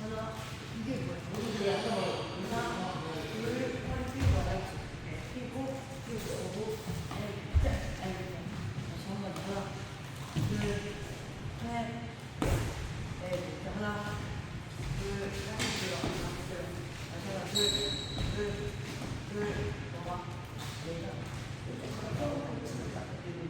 하나, 이게 뭐야? Thank you.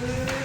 Thank you.